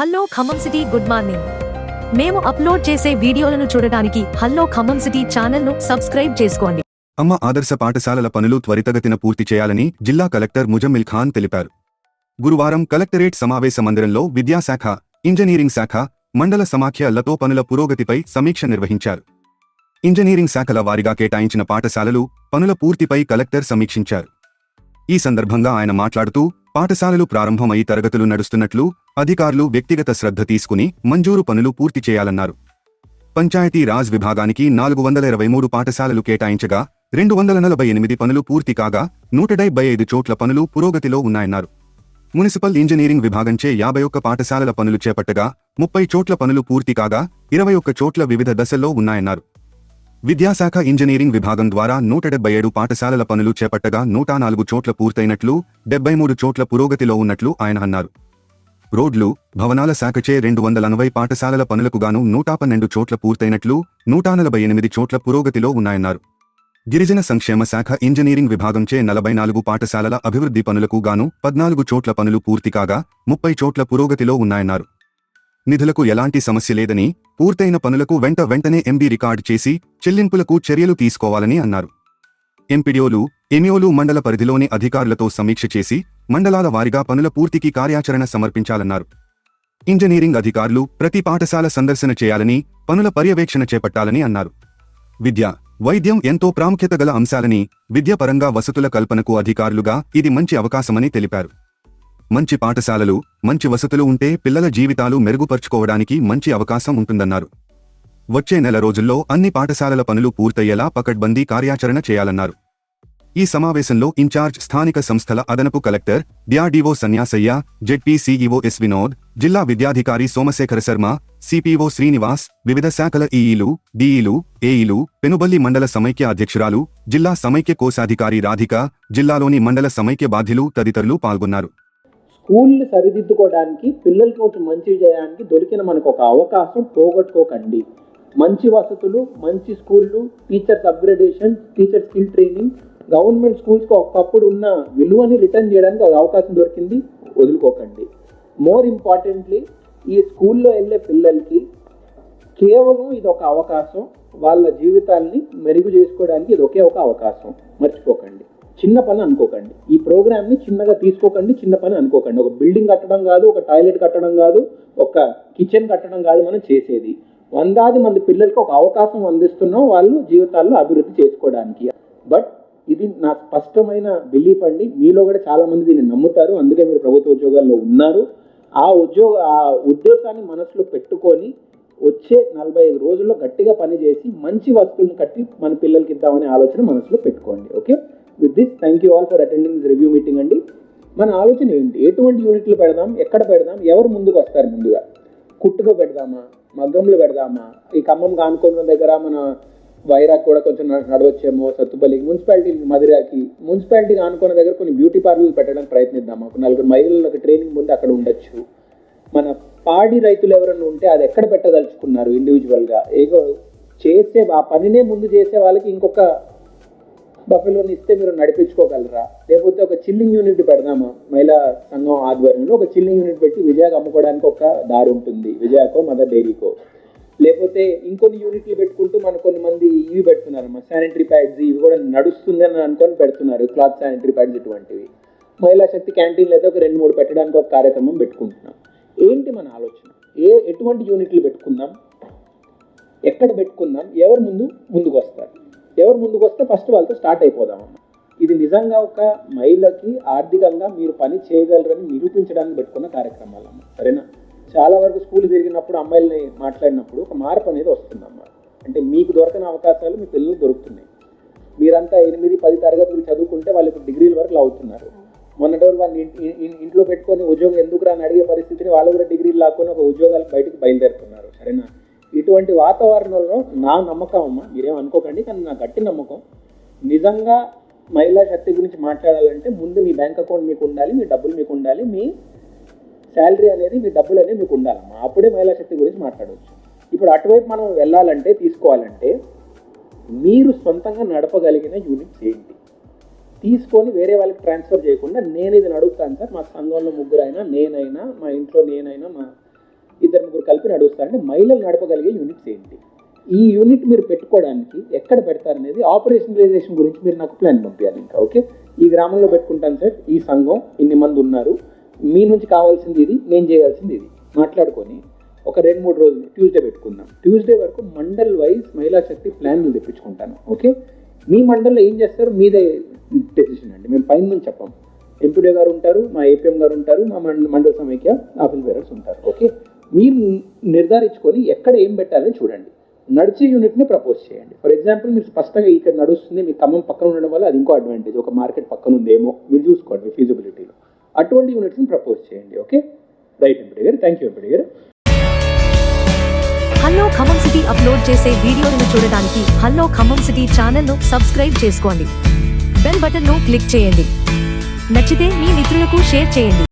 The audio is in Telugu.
Hello Khammam city good morning. మేము అప్లోడ్ చేసే వీడియోలను చూడడానికి హలో ఖమ్మం సిటీ ఛానల్ను సబ్స్క్రైబ్ చేసుకోండి. అమ్మ ఆదర్శ పాఠశాలల పనులు త్వరితగతిన పూర్తి చేయాలని జిల్లా కలెక్టర్ ముజమ్మిల్ ఖాన్ తెలిపారు. గురువారం కలెక్టరేట్ సమావేశ మందిరంలో విద్యాశాఖ ఇంజనీరింగ్ శాఖ మండల సమాఖ్యలతో పనుల పురోగతిపై సమీక్ష నిర్వహించారు. ఇంజనీరింగ్ శాఖల వారిగా కేటాయించిన పాఠశాలలు పనుల పూర్తిపై కలెక్టర్ సమీక్షించారు. ఈ సందర్భంగా ఆయన మాట్లాడుతూ పాఠశాలలు ప్రారంభమై తరగతులు నడుస్తున్నట్లు అధికారులు వ్యక్తిగత శ్రద్ధ తీసుకుని మంజూరు పనులు పూర్తి చేయాలన్నారు. పంచాయతీ రాజ్ విభాగానికి నాలుగు వందల ఇరవై మూడు పాఠశాలలు కేటాయించగా రెండు వందల నలభై ఎనిమిది పనులు పూర్తి కాగా నూట డెబ్బై ఐదు చోట్ల పనులు పురోగతిలో ఉన్నాయన్నారు. మున్సిపల్ ఇంజనీరింగ్ విభాగంచే యాభై ఒక్క పాఠశాలల పనులు చేపట్టగా ముప్పై చోట్ల పనులు పూర్తి కాగా ఇరవై ఒక్క చోట్ల వివిధ దశల్లో ఉన్నాయన్నారు. విద్యాశాఖ ఇంజనీరింగ్ విభాగం ద్వారా నూట డెబ్బై ఏడు పాఠశాలల పనులు చేపట్టగా నూట నాలుగు చోట్ల పూర్తయినట్లు డెబ్బై మూడు చోట్ల పురోగతిలో ఉన్నట్లు ఆయన అన్నారు. రోడ్లు భవనాల శాఖచే రెండు వందల ఎనభై పాఠశాలల పనులకు గాను నూట పన్నెండు చోట్ల పూర్తయినట్లు నూట నలభై ఎనిమిది చోట్ల పురోగతిలో ఉన్నాయన్నారు. గిరిజన సంక్షేమ శాఖ ఇంజనీరింగ్ విభాగంచే నలభై నాలుగు పాఠశాలల అభివృద్ధి పనులకు గాను పద్నాలుగు చోట్ల పనులు పూర్తి కాగా ముప్పై చోట్ల పురోగతిలో ఉన్నాయన్నారు. నిధులకు ఎలాంటి సమస్య లేదని పూర్తయిన పనులకు వెంట వెంటనే ఎంబీ రికార్డు చేసి చెల్లింపులకు చర్యలు తీసుకోవాలని అన్నారు. ఎంపీడీఓలు ఎమియోలు మండల పరిధిలోని అధికారులతో సమీక్ష చేసి మండలాల వారీగా పనుల పూర్తికి కార్యాచరణ సమర్పించాలన్నారు. ఇంజనీరింగ్ అధికారులు ప్రతి పాఠశాల సందర్శన చేయాలని పనుల పర్యవేక్షణ చేపట్టాలని అన్నారు. విద్య వైద్యం ఎంతో ప్రాముఖ్యత గల అంశాలని విద్యపరంగా వసతుల కల్పనకు అధికారులుగా ఇది మంచి అవకాశమని తెలిపారు. మంచి పాఠశాలలు మంచి వసతులు ఉంటే పిల్లల జీవితాలు మెరుగుపరుచుకోవడానికి మంచి అవకాశం ఉంటుందన్నారు. వచ్చే నెల రోజుల్లో అన్ని పాఠశాలల పనులు పూర్తయ్యేలా పకడ్బందీ కార్యాచరణ చేయాలన్నారు. ఈ సమావేశంలో ఇన్ఛార్జ్ స్థానిక సంస్థల అదనపు collector DRDO Sanyasaiah ZP CEO S Vinod జిల్లా విద్యాధికారి సోమశేఖర శర్మ సిపిఓ శ్రీనివాస్ వివిధ శాఖల ఈఈలు డిఈలు ఏఈలు పెనుబల్లి మండల సమైక్య అధ్యక్షురాలు జిల్లా సమైక్య కోశాధికారి రాధిక జిల్లాలోని మండల సమైక్య బాధ్యులు తదితరులు పాల్గొన్నారు. స్కూల్ని సరిదిద్దుకోవడానికి పిల్లలకి కొంచెం మంచి చేయడానికి దొరికిన మనకు ఒక అవకాశం పోగొట్టుకోకండి. మంచి వసతులు మంచి స్కూళ్ళు teachers upgradation teacher skill training government స్కూల్స్కి ఒకప్పుడు ఉన్న విలువని రిటర్న్ చేయడానికి ఒక అవకాశం దొరికింది వదులుకోకండి. మోర్ ఇంపార్టెంట్లీ ఈ స్కూల్లో వెళ్ళే పిల్లలకి కేవలం ఇది ఒక అవకాశం వాళ్ళ జీవితాల్ని మెరుగు చేసుకోవడానికి ఇది ఒకే ఒక అవకాశం. మర్చిపోకండి. చిన్న పని అనుకోకండి. ఈ ప్రోగ్రామ్ని చిన్నగా తీసుకోకండి చిన్న పని అనుకోకండి. ఒక బిల్డింగ్ కట్టడం కాదు ఒక టాయిలెట్ కట్టడం కాదు ఒక కిచెన్ కట్టడం కాదు మనం చేసేది. వందాది మంది పిల్లలకి ఒక అవకాశం అందిస్తున్నాం వాళ్ళు జీవితాల్లో అభివృద్ధి చేసుకోవడానికి. బట్ ఇది నా స్పష్టమైన బిలీఫ్ అండి. మీలో కూడా చాలామంది దీన్ని నమ్ముతారు. అందుకే మీరు ప్రభుత్వ ఉద్యోగాల్లో ఉన్నారు. ఆ ఉద్యోగ ఆ ఉద్దేశాన్ని మనసులో పెట్టుకొని వచ్చే నలభై ఐదు రోజుల్లో గట్టిగా పనిచేసి మంచి వస్తువులను కట్టి మన పిల్లలకి ఇద్దామనే ఆలోచన మనసులో పెట్టుకోండి. Okay? With this thank you all for attending this review meeting అండి. మన ఆలోచన ఏంటి? ఎటువంటి యూనిట్లు పెడదాం? ఎక్కడ పెడదాం? ఎవరు ముందుకు వస్తారు ముందుగా? కుట్టుగా పెడదామా? మగ్గంలో పెడదామా? ఈ ఖమ్మం కానుకున్న దగ్గర మన వైరాగ్ కూడా కొంచెం నడవచ్చేమో సత్తుపల్లి మున్సిపాలిటీ మదిరాకి మున్సిపాలిటీ ఆనుకున్న దగ్గర కొన్ని బ్యూటీ పార్లర్లు పెట్టడానికి ప్రయత్నిద్దాం. ఒక నలుగురు మహిళలకు ట్రైనింగ్ ముందు అక్కడ ఉండొచ్చు. మన పాడి రైతులు ఎవరైనా ఉంటే అది ఎక్కడ పెట్టదలుచుకున్నారు ఇండివిజువల్గా ఏదో చేసే ఆ పనినే ముందు చేసే వాళ్ళకి ఇంకొక బఫెలోని ఇస్తే మీరు నడిపించుకోగలరా? లేకపోతే ఒక చిల్లింగ్ యూనిట్ పెడదామా? మహిళా సంఘం ఆధ్వర్యంలో ఒక చిల్లింగ్ యూనిట్ పెట్టి విజయాకు అమ్ముకోవడానికి ఒక దారి ఉంటుంది. విజయాకో మదర్ డైరీకో లేకపోతే ఇంకొన్ని యూనిట్లు పెట్టుకుంటూ మన కొన్ని మంది ఇవి పెడుతున్నారు. మా శానిటరీ ప్యాడ్స్ ఇవి కూడా నడుస్తుందని అనుకొని పెడుతున్నారు. క్లాత్ శానిటరీ ప్యాడ్స్ ఇటువంటివి. మహిళా శక్తి క్యాంటీన్లు అయితే ఒక రెండు మూడు పెట్టడానికి ఒక కార్యక్రమం పెట్టుకుంటున్నాం. ఏంటి మన ఆలోచన? ఏ ఎటువంటి యూనిట్లు పెట్టుకుందాం? ఎక్కడ పెట్టుకుందాం? ఎవరు ముందు ముందుకు వస్తారు? ఎవరు ముందుకు వస్తే ఫస్ట్ వాళ్ళతో స్టార్ట్ అయిపోదామమ్మా ఇది నిజంగా ఒక మహిళకి ఆర్థికంగా మీరు పని చేయగలరని నిరూపించడానికి పెట్టుకున్న కార్యక్రమాలమ్మ సరేనా? చాలా వరకు స్కూల్ తిరిగినప్పుడు అమ్మాయిల్ని మాట్లాడినప్పుడు ఒక మార్పు అనేది వస్తుందమ్మ. అంటే మీకు దొరకని అవకాశాలు మీ పిల్లలు దొరుకుతున్నాయి. మీరంతా ఎనిమిది పది తరగతులు చదువుకుంటే వాళ్ళు ఇప్పుడు డిగ్రీల వరకు అవుతున్నారు. మొన్నటి వరకు వాళ్ళని ఇంటి- ఇంట్లో పెట్టుకొని ఉద్యోగం ఎందుకు రాని అడిగే పరిస్థితిని వాళ్ళు కూడా డిగ్రీలు లాక్కొని ఒక ఉద్యోగాలకు బయటకు బయలుదేరుతున్నారు. సరేనా? ఇటువంటి వాతావరణంలో నా నమ్మకం అమ్మ. మీరేం అనుకోకండి కానీ నా గట్టి నమ్మకం. నిజంగా మహిళా శక్తి గురించి మాట్లాడాలంటే ముందు మీ బ్యాంక్ అకౌంట్ మీకు ఉండాలి మీ డబ్బులు మీకు ఉండాలి మీ శాలరీ అనేది మీ డబ్బులు అనేది మీకు ఉండాలమ్మా అప్పుడే మహిళా శక్తి గురించి మాట్లాడవచ్చు. ఇప్పుడు అటువైపు మనం వెళ్ళాలంటే తీసుకోవాలంటే మీరు సొంతంగా నడపగలిగిన యూనిట్స్ ఏంటి? తీసుకొని వేరే వాళ్ళకి ట్రాన్స్ఫర్ చేయకుండా నేను ఇది నడుపుతాను సార్. మా సంఘంలో ముగ్గురైనా నేనైనా మా ఇంట్లో నేనైనా మా ఇద్దరు ముగ్గురు కలిపి నడుస్తారంటే మహిళలు నడపగలిగే యూనిట్స్ ఏంటి? ఈ యూనిట్ మీరు పెట్టుకోవడానికి ఎక్కడ పెడతారనేది ఆపరేషనలైజేషన్ గురించి మీరు నాకు ప్లాన్ పంపించాలి ఇంకా ఓకే ఈ గ్రామంలో పెట్టుకుంటాను సార్ ఈ సంఘం ఇన్ని మంది ఉన్నారు. మీ నుంచి కావాల్సింది ఇది నేను చేయాల్సింది ఇది. మాట్లాడుకొని ఒక రెండు మూడు రోజులు ట్యూస్డే పెట్టుకుందాం. ట్యూస్డే వరకు మండల్ వైజ్ మహిళా శక్తి ప్లాన్లు తెప్పించుకుంటాను ఓకే మీ మండల్లో ఏం చేస్తారు? మీదే డెసిషన్ అండి. మేము పైన నుంచి చెప్పాం. ఎంపీడీ గారు ఉంటారు మా ఏపీఎం గారు ఉంటారు మా మండ- మండల సమైక్య ఆఫీస్ బేరర్స్ ఉంటారు ఓకే మీరు నిర్ధారించుకొని ఎక్కడ ఏం పెట్టాలని చూడండి. నడిచే యూనిట్ని ప్రపోజ్ చేయండి. ఫర్ ఎగ్జాంపుల్ మీరు స్పష్టంగా ఇక్కడ నడుస్తుంది మీ ఖమ్మం పక్కన ఉండడం వల్ల అది ఇంకో అడ్వాంటేజ్ ఒక మార్కెట్ పక్కన ఉందేమో మీరు చూసుకోండి ఫీజిబిలిటీలో అటువంటి యూనిట్స్ని ప్రపోజ్ చేయండి ఓకే రైట్ ఎంపీడీ గారు? థ్యాంక్ యూ ఎంపీడీ గారు. హలో ఖమ్మం సిటీ అప్లోడ్ చేసే వీడియోలను చూడటానికి హలో ఖమ్మం సిటీ ఛానల్ను సబ్స్క్రైబ్ చేసుకోండి. బెల్ బటన్ను క్లిక్ చేయండి. నచ్చితే మీ మిత్రులకు షేర్ చేయండి.